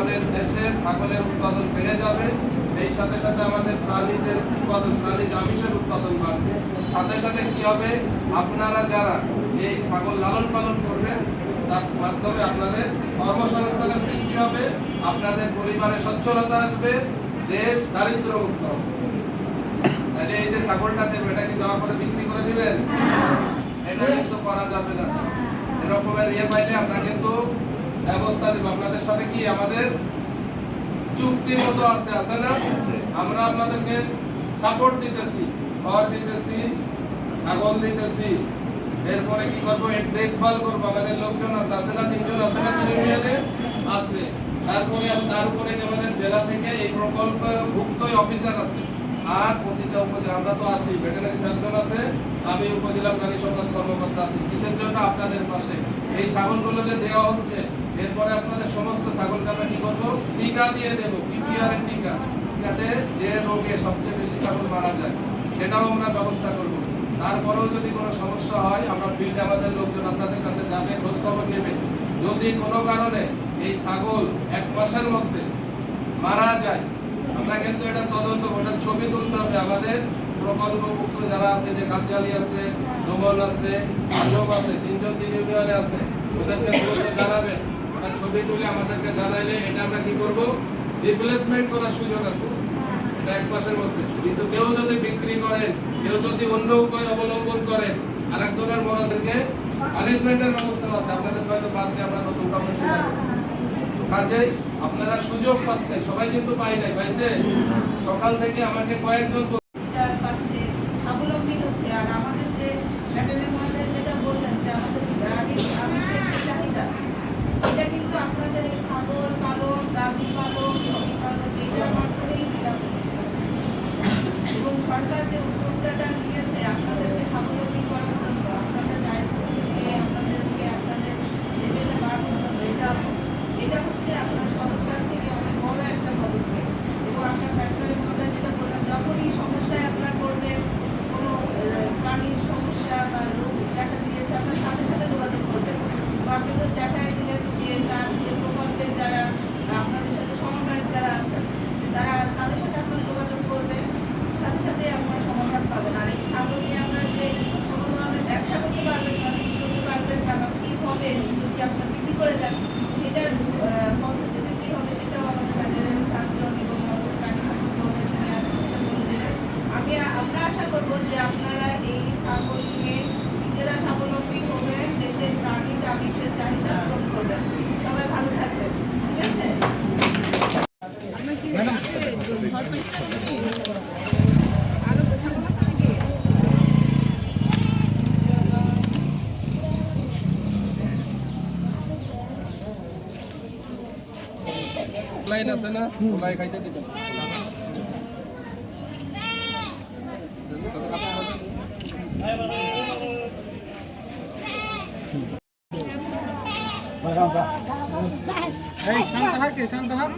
আমাদের দেশে ছাগলের উৎপাদন বেড়ে যাবে, সেই সাথে সাথে আমাদের প্রাণীজের উৎপাদন প্রাণীজ আমিষের উৎপাদন বাড়বে। সাথে সাথে কি হবে? আপনারা যারা এই ছাগল লালন পালন করবেন, তার মাধ্যমে আপনাদের কর্মসংস্থানের সৃষ্টি হবে, আপনাদের পরিবারে সচ্ছলতা আসবে, দেশ দারিদ্র মুক্ত হবে। তাহলে এই যে ছাগলটা দেবে, এটা কি যাওয়ার পরে বিক্রি করে দিবেন? এটা কিন্তু করা যাবে না। এরকমের ইয়ে পাইলে আমরা কিন্তু ব্যবস্থা নিব আপনাদের সাথে কি আমাদের চুক্তি মতো আছে আছে না? আমরা আপনাদেরকে সাপোর্ট দিতেছি ঘর দিতেছি ছাগল দিতেছি। এরপরে কি করব? দেখভাল করব। আমাদের লোকজন আছে আছে না? তিনজন আছে না? ইউনিয়নে আছে। তারপরে তার উপরে আমাদের জেলা থেকে এই প্রকল্প ভুক্ত অফিসার আছে। আর প্রতিটা উপজেলা আমরা তো আছি ভেটেনারি সার্জন আছে আমি উপজেলা প্রাণী সম্পদ কর্মকর্তা আছি। কিসের জন্য আপনাদের পাশে? এই ছাগলগুলো যে দেওয়া হচ্ছে। এরপরে আপনাদের সমস্ত ছাগলকে আমরা কি করব? টিকা দিয়ে দেবো, পিপিআর এর টিকা, যাতে যে রোগে সবচেয়ে বেশি ছাগল মারা যায়, সেটাও আমরা ব্যবস্থা করব। তারপরেও যদি কোনো সমস্যা হয়, আমরা ফিল্ডে আমাদের লোকজন আপনাদের কাছে যাবে, খোঁজ খবর নেবে। যদি কোনো কারণে এই ছাগল এক মাসের মধ্যে মারা যায়, আমরা কিন্তু এটা তদন্ত ওটার ছবি তুলতে হবে আমাদের প্রকল্পভুক্ত যারা আছে, যে কাজজালি আছে সুমন আছে আজম আছে, তিনজন তিন ইউনিয়নে আছে, ওদেরকে জানাবেন ওটা ছবি তুলে আমাদেরকে জানাইলে, এটা আমরা কি করব? রিপ্লেসমেন্ট করার সুযোগ আছে। এটা এক মাসের মধ্যে। কিন্তু কেউ যদি বিক্রি করেন, কেউ যদি অন্য উপায় অবলম্বন করেন, আরেকজনের মরাদেরকে পানিশমেন্টের ব্যবস্থা আছে। আপনাদের হয়তো বাদ দিয়ে আমরা নতুন কাউকে কাজেই আপনারা সুযোগ পাচ্ছেন। সবাই কিন্তু পাই নাই, পাইছে? সকাল থেকে আমাকে কয়েকজন আর আমাদের যে মধ্যে যেটা বললেন যে আমাদের গাড়ির আমিষের যে চাহিদা এটা কিন্তু আপনাদের এই ছাগল পালন গাভী পালন জমি পালন এইটার মাধ্যমেই মেলা হচ্ছে এবং সরকার যে উদ্যোগটা নিয়েছে আপনাদেরকে স্বাবলম্বী করার জন্য, আপনাদের দায়িত্ব থেকে আপনাদেরকে আপনাদের এটা হচ্ছে আপনার সরকার থেকে অনেক বড় একটা পদক্ষেপ। এবং আপনার ফ্যাক্টরি মধ্যে যেটা বললাম, যখনই সমস্যায় আপনার পড়বে, কোনো প্রাণীর সমস্যা বা রোগ দেখা দিয়েছে, আপনার সাথে সাথে যোগাযোগ করবেন বা দেখাই দিলেন যে তার যে প্রকল্পের যারা আপনাদের সাথে সমন্বয়ক যারা আছেন তারা তাদের সাথে আপনার যোগাযোগ করবেন সাথে সাথে আপনার সমাধান পাবেন। আর এই ছাগল নিয়ে আপনার যে কোনো ব্যবসা করতে পারবেন বা বিক্রি করতে পারবেন বা কি হবে, যদি আপনার বিক্রি করে দেন, সেটার সেটাও আমাদের আমরা আশা করব যে আপনারা এই ছাগল নিয়ে নিজেরা স্বাবলম্বী হবেন দেশের প্রাণী আমিষের চাহিদা পূরণ করবেন সবাই ভালো থাকবেন ঠিক আছে লাইন আছে না? ওলাই খাইতে দিবেন শান্ত হার কে? শান্ত হার